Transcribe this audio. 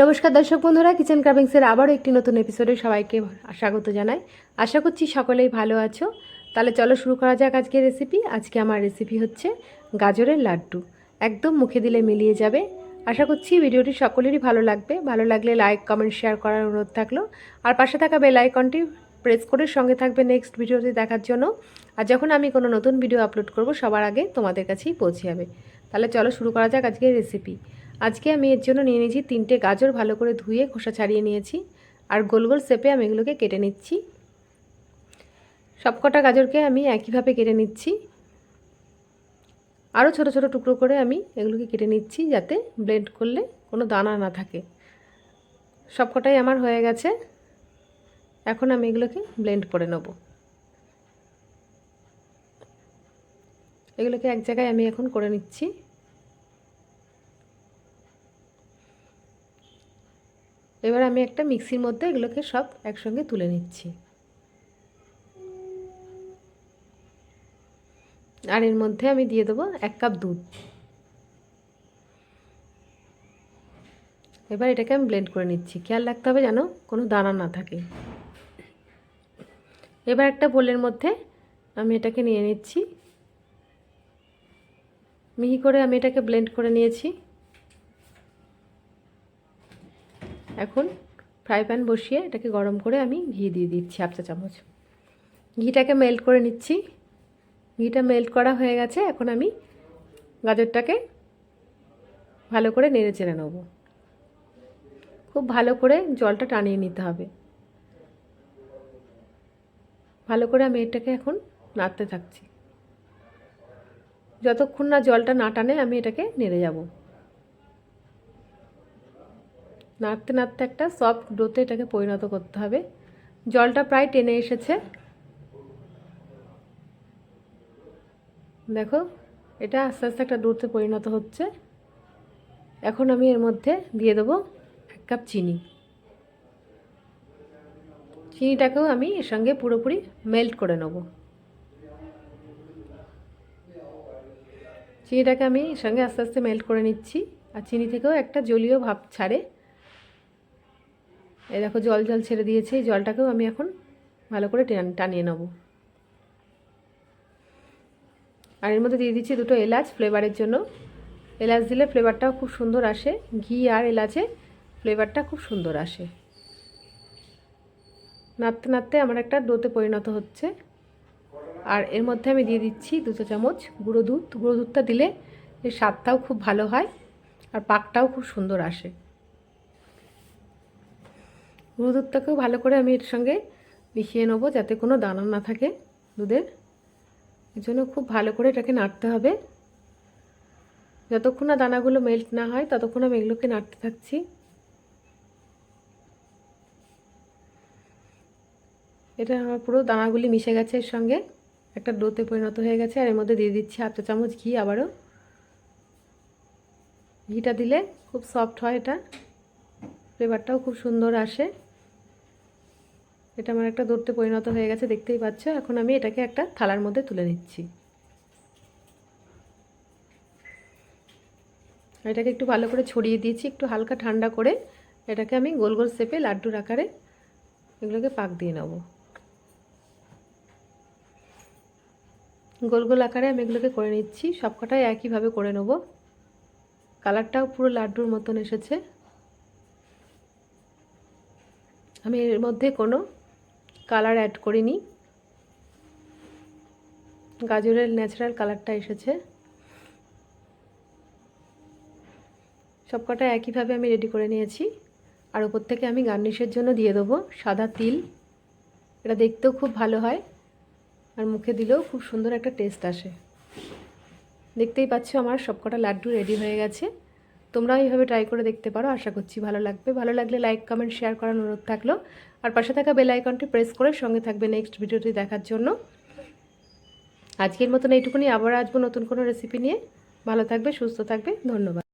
নমস্কার দর্শক বন্ধুরা কিচেন ক্রাভিংসের আবারও একটি নতুন এপিসোডে সবাইকে স্বাগত জানাই। আশা করছি সকলেই ভালো আছো। তাহলে চলো শুরু করা যাক আজকের রেসিপি আজকে আমার রেসিপি হচ্ছে গাজরের লাড্ডু। একদম মুখে দিলে মিলিয়ে যাবে। আশা করছি ভিডিওটি সকলেরই ভালো লাগবে। ভালো লাগলে লাইক কমেন্ট শেয়ার করার অনুরোধ থাকল। আর পাশে থাকা বেল আইকনটি প্রেস করে সঙ্গে থাকবে নেক্সট ভিডিওটি দেখার জন্য। আর যখন আমি কোনো নতুন ভিডিও আপলোড করব, সবার আগে তোমাদের কাছেই পৌঁছে যাবে। তাহলে চলো শুরু করা যাক আজকের রেসিপি আজকে আমি এর জন্য নিয়ে নিয়েছি তিনটে গাজর ভালো করে ধুয়ে খোসা ছাড়িয়ে নিয়েছি। আর গোল গোল শেপে আমি এগুলোকে কেটে নিচ্ছি। সবকটা গাজরকে আমি একইভাবে কেটে নিচ্ছি। আরও ছোট ছোট টুকরো করে আমি এগুলোকে কেটে নিচ্ছি যাতে ব্লেন্ড করলে কোনো দানা না থাকে। সবকটাই আমার হয়ে গেছে। এখন আমি এগুলোকে ব্লেন্ড করে নেব। এগুলোকে এক জায়গায় আমি এখন করে নিচ্ছি। এবার আমি একটা মিক্সির মধ্যে এগুলোকে সব একসঙ্গে তুলে নিচ্ছি। আর এর মধ্যে আমি দিয়ে দেবো এক কাপ দুধ। এবার এটাকে আমি ব্লেন্ড করে নিচ্ছি। খেয়াল রাখতে হবে যেন কোনো দানা না থাকে। এবার একটা বোলের মধ্যে আমি এটাকে নিয়ে নিচ্ছি। মিহি করে আমি এটাকে ব্লেন্ড করে নিয়েছি। এখন ফ্রাই প্যান বসিয়ে এটাকে গরম করে আমি ঘি দিয়ে দিচ্ছি হাফ চা চামচ। ঘিটাকে মেল্ট করে নিচ্ছি। ঘিটা মেল্ট করা হয়ে গেছে, এখন আমি গাজরটাকে ভালো করে নেড়ে চেড়ে নেব। খুব ভালো করে জলটা টানিয়ে নিতে হবে। ভালো করে আমি এটাকে এখন নাড়তে থাকছি। যতক্ষণ না জলটা না টানে আমি এটাকে নেড়ে যাব। নাড়তে নাড়তে একটা সফট ডোতে এটাকে পরিণত করতে হবে। জলটা প্রায় টেনে এসেছে। দেখো, এটা আস্তে আস্তে একটা ডোতে পরিণত হচ্ছে। এখন আমি এর মধ্যে দিয়ে দেবো এক কাপ চিনি। চিনিটাকেও আমি এর সঙ্গে পুরোপুরি মেল্ট করে নেব। চিনিটাকে আমি এর সঙ্গে আস্তে আস্তে মেল্ট করে নিচ্ছি। আর চিনি থেকেও একটা জলীয় ভাব ছাড়ে। এই দেখো জল জল ছেড়ে দিয়েছে, এই জলটাকেও আমি এখন ভালো করে টানিয়ে নেব। আর এর মধ্যে দিয়ে দিচ্ছি দুটো এলাচ ফ্লেভারের জন্য। এলাচ দিলে ফ্লেভারটাও খুব সুন্দর আসে, ঘি আর এলাচে ফ্লেভারটা খুব সুন্দর আসে। নাড়তে নাড়তে আমার একটা ডোতে পরিণত হচ্ছে। আর এর মধ্যে আমি দিয়ে দিচ্ছি দুটো চামচ গুঁড়ো দুধ। গুঁড়ো দুধটা দিলে এর স্বাদটাও খুব ভালো হয় আর পাকটাও খুব সুন্দর আসে। গুঁড়ো দুধটাকেও ভালো করে আমি এর সঙ্গে মিশিয়ে নেব, যাতে কোনো দানা না থাকে দুধের। এর জন্য খুব ভালো করে এটাকে নাড়তে হবে। যতক্ষণ না দানাগুলো মেল্ট না হয়, ততক্ষণ আমি এগুলোকে নাড়তে থাকছি। এটা আমার পুরো দানাগুলি মিশে গেছে এর সঙ্গে। একটা ডোতে পরিণত হয়ে গেছে, আর এর মধ্যে দিয়ে দিচ্ছি হাফ চামচ ঘি আবারও। ঘিটা দিলে খুব সফট হয় এটা। ফ্লেভারটাও খুব সুন্দর আসে। এটা আমার একটা দৌড়তে পরিণত হয়ে গেছে, দেখতেই পাচ্ছ। এখন আমি এটাকে একটা থালার মধ্যে তুলে নিচ্ছি। এটাকে একটু ভালো করে ছড়িয়ে দিয়েছি, একটু হালকা ঠান্ডা করে। এটাকে আমি গোল গোল শেপে লাড্ডুর আকারে এগুলোকে পাক দিয়ে নেব। গোল গোল আকারে আমি এগুলোকে করে নিচ্ছি, সবকটাই একইভাবে করে নেব। কালারটাও পুরো লাড্ডুর মতন এসেছে। আমি এর মধ্যে কোনো কালার অ্যাড করিনি। গাজরের ন্যাচারাল কালারটা এসেছে। সবকটা একইভাবে আমি রেডি করে নিয়েছি। আর ওপর থেকে আমি গার্নিশের জন্য দিয়ে দেবো সাদা তিল। এটা দেখতেও খুব ভালো হয় আর মুখে দিলেও খুব সুন্দর একটা টেস্ট আসে। দেখতেই পাচ্ছ আমার সবকটা লাড্ডু রেডি হয়ে গেছে। তোমরা এইভাবে ট্রাই করে দেখতে পারো, আশা করছি ভালো লাগবে। ভালো লাগলে লাইক কমেন্ট শেয়ার করার অনুরোধ থাকল। আর পাশে থাকা বেল আইকনটি প্রেস করে সঙ্গে থাকবে নেক্সট ভিডিওটি দেখার জন্য। আজকের মতন এইটুকুনি, আবার আসব নতুন কোনো রেসিপি নিয়ে। ভালো থাকবে, সুস্থ থাকবে, ধন্যবাদ।